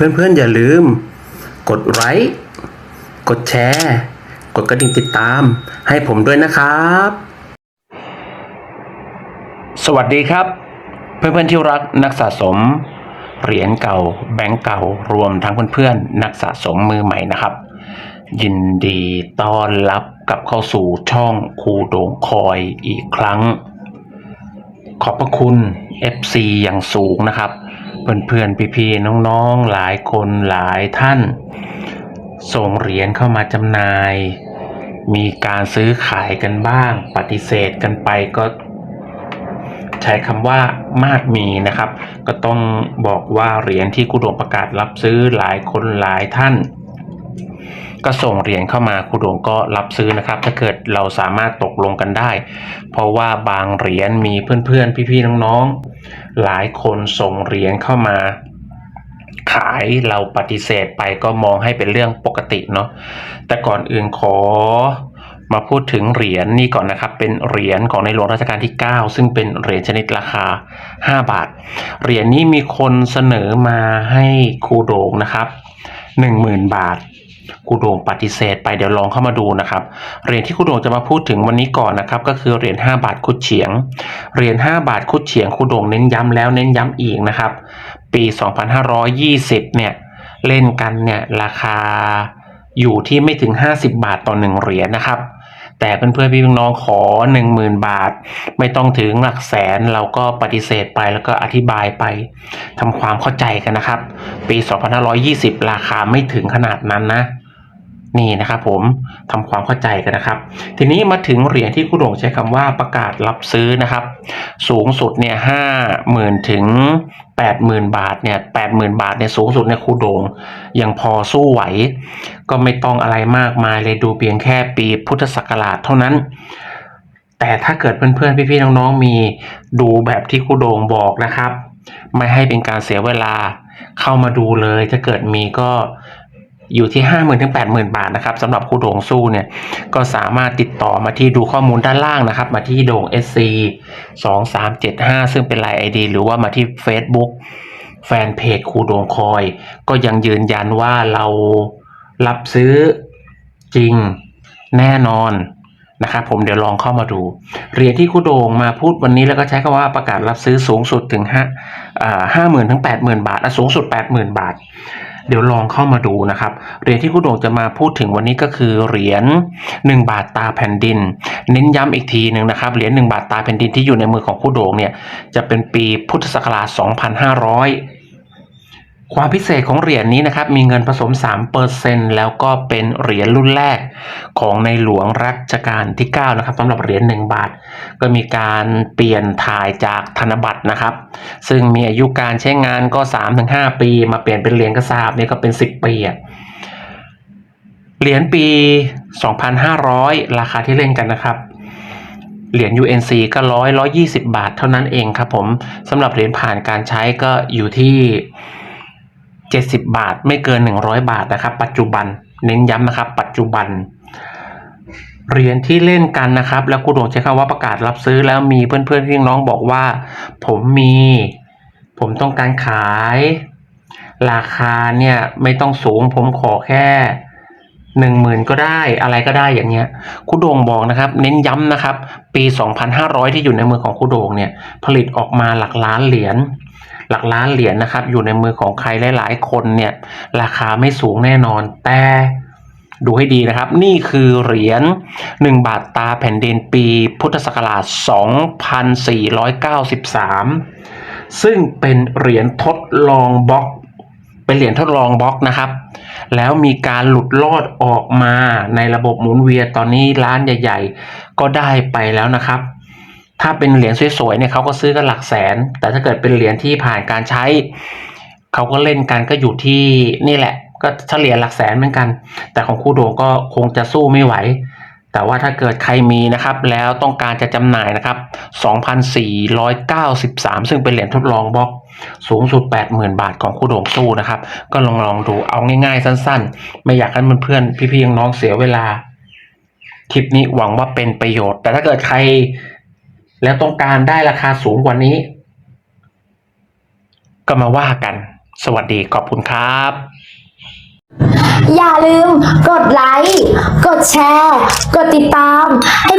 เพื่อนๆอย่าลืม กดไลค์กดแชร์ กดกระดิ่งติดตาม ให้ผมด้วยนะครับ สวัสดีครับ เพื่อนๆที่รักนักสะสม เหรียญเก่า แบงก์เก่ารวมทั้งเพื่อนๆนักสะสมมือใหม่นะครับ ยินดีต้อนรับกลับเข้าสู่ช่องครูโด่งคอยอีกครั้ง ขอบพระคุณ FC อย่างสูงนะครับ เพื่อนๆพี่ๆน้องๆหลายคนหลายท่าน ส่งเหรียญเข้ามาจำหน่าย มีการซื้อขายกันบ้าง ปฏิเสธกันไปก็ใช้คำว่ามากมีนะครับ ก็ต้องบอกว่าเหรียญที่กุดงประกาศรับซื้อหลายคนหลายท่าน ก็ส่งเหรียญเข้ามาครูโดงก็รับซื้อนะครับ ถ้าเกิดเราสามารถตกลงกันได้ เพราะว่าบางเหรียญมีเพื่อนๆ พี่ๆ น้องๆ หลายคนส่งเหรียญเข้ามา ขายเราปฏิเสธไปก็มองให้เป็นเรื่องปกติเนาะแต่ก่อนอื่นขอมาพูดถึงเหรียญนี่ก่อนนะครับ เป็นเหรียญของในหลวงรัชกาลที่ 9 ซึ่งเป็นเหรียญชนิดราคา 5 บาท เหรียญนี้มีคนเสนอมาให้ครูโด่งนะครับ 10,000 บาท ครูโด่งปฏิเสธไปเดี๋ยวลองเข้ามาดูนะครับเหรียญที่ครูโด่งจะมาพูดถึงวันนี้ก่อนนะครับก็คือเหรียญ5บาทคุดเฉียงเหรียญ5บาทคุดเฉียงครูโด่งเน้นย้ำแล้วเน้นย้ำอีกนะครับ ปี 2520 เนี่ยเล่นกันเนี่ยราคาอยู่ที่ไม่ถึง 50 บาทต่อหนึ่งเหรียญนะครับ แต่เพื่อนๆพี่น้องขอ 10,000 บาท ไม่ต้องถึงหลักแสนเราก็ปฏิเสธไปแล้วก็อธิบายไปทำความเข้าใจกันนะครับ ปี 2520 ราคาไม่ถึงขนาดนั้นนะ นี่นะครับผมทำความเข้าใจกันนะครับ ทีนี้มาถึงเหรียญที่ครูโด่งใช้คำว่าประกาศรับซื้อนะครับ สูงสุดเนี่ยห้าหมื่นถึงแปดหมื่นบาทเนี่ยแปดหมื่นบาทเนี่ยสูงสุดเนี่ยครูโด่งยังพอสู้ไหว ก็ไม่ต้องอะไรมากมายเลยดูเพียงแค่ปีพุทธศักราชเท่านั้น แต่ถ้าเกิดเพื่อนๆ พี่ๆ น้องๆ มีดูแบบที่ครูโด่งบอกนะครับ ไม่ให้เป็นการเสียเวลาเข้ามาดูเลยถ้าเกิดมีก็ อยู่ที่ห้าหมื่นถึงแปดหมื่นบาทนะครับสำหรับครูโด่งสู้เนี่ยก็สามารถติดต่อมาที่ดูข้อมูลด้านล่างนะครับ มาที่โด่ง SC 2 3 7 5 ซึ่งเป็นไลน์ ID หรือว่ามาที่ Facebook แฟนเพจครูโด่งคอย ก็ยังยืนยันว่าเรารับซื้อจริงแน่นอนนะครับผมเดี๋ยวลองเข้ามาดูเหรียญที่ครูโด่งมาพูดวันนี้แล้วก็ใช้คำว่าประกาศรับซื้อสูงสุดถึงห้าห้าหมื่นถึงแปดหมื่นบาทอะสูงสุดแปดหมื่นบาท เดี๋ยวลองเข้ามาดูนะครับเหรียญที่คุณโด่งจะมาพูดถึงวันนี้ก็คือเหรียญ1 บาทตาแผ่นดิน เน้นย้ำอีกทีหนึ่งนะครับเหรียญ1บาทตาแผ่นดินที่อยู่ในมือของคุณโด่งเนี่ยจะเป็นปีพุทธศักราช2500 ความพิเศษของเหรียญนี้นะครับมีเงินผสม 3%แล้วก็เป็นเหรียญรุ่นแรกของในหลวงรัชกาลที่ 9 นะครับสำหรับเหรียญ1บาท ก็มีการเปลี่ยนถ่ายจากธนบัตรนะครับ ซึ่งมีอายุการใช้งานก็ 3-5 ปี มาเปลี่ยนเป็นเหรียญกระสาบนี่ก็เป็น 10 ปีเหรียญปี 2,500 ราคาที่เล่นกันนะครับเหรียญ UNC ก็ร้อยร้อยี่สิบาทเท่านั้นเองครับผมสำหรับเหรียญผ่านการใช้ก็อยู่ที่ 70 บาทไม่เกิน 100 บาทนะครับ ปัจจุบันเน้นย้ำนะครับ ปัจจุบันเหรียญที่เล่นกันนะครับ แล้วครูโด่งใช้คำว่าประกาศรับซื้อแล้วมีเพื่อนๆพี่น้องบอกว่า ผมมี ผมต้องการขาย ราคาเนี่ยไม่ต้องสูงผมขอแค่หนึ่งหมื่นก็ได้อะไรก็ได้อย่างเงี้ยครูโด่งบอกนะครับ เน้นย้ำนะครับ ปี 2,500 ที่อยู่ในมือของครูโด่งเนี่ย ผลิตออกมาหลักล้านเหรียญ หลักล้านเหรียญนะครับ อยู่ในมือของใครหลายๆคนเนี่ยราคาไม่สูงแน่นอน แต่ดูให้ดีนะครับ นี่คือเหรียญ 1 บาทตาแผ่นดินปีพุทธศักราช 2493 ซึ่งเป็นเหรียญทดลองบล็อก เป็นเหรียญทดลองบล็อกนะครับ แล้วมีการหลุดลอดออกมาในระบบหมุนเวียนตอนนี้ร้านใหญ่ ๆ ก็ได้ไปแล้วนะครับ ถ้าเป็นเหรียญสวยๆเนี่ยเขาก็ซื้อกันหลักแสน แต่ถ้าเกิดเป็นเหรียญที่ผ่านการใช้ เขาก็เล่นกันก็อยู่ที่นี่แหละ ก็เฉลี่ยหลักแสนเหมือนกัน แต่ของคู่โดงก็คงจะสู้ไม่ไหว แต่ว่าถ้าเกิดใครมีนะครับ แล้วต้องการจะจำหน่ายนะครับ 2,493 ซึ่งเป็นเหรียญทดลองบล็อกสูงสุด 80,000 บาทของคู่โด่งสู้นะครับ ก็ลองลองดูเอาง่ายๆ สั้นๆ ไม่อยากให้เพื่อนๆพี่ๆน้องๆเสียเวลา คลิปนี้หวังว่าเป็นประโยชน์ แต่ถ้าเกิดใคร แล้วต้องการได้ราคาสูงกว่านี้ ก็มาว่ากัน สวัสดีขอบคุณครับ อย่าลืมกดไลค์ กดแชร์ กดติดตามให้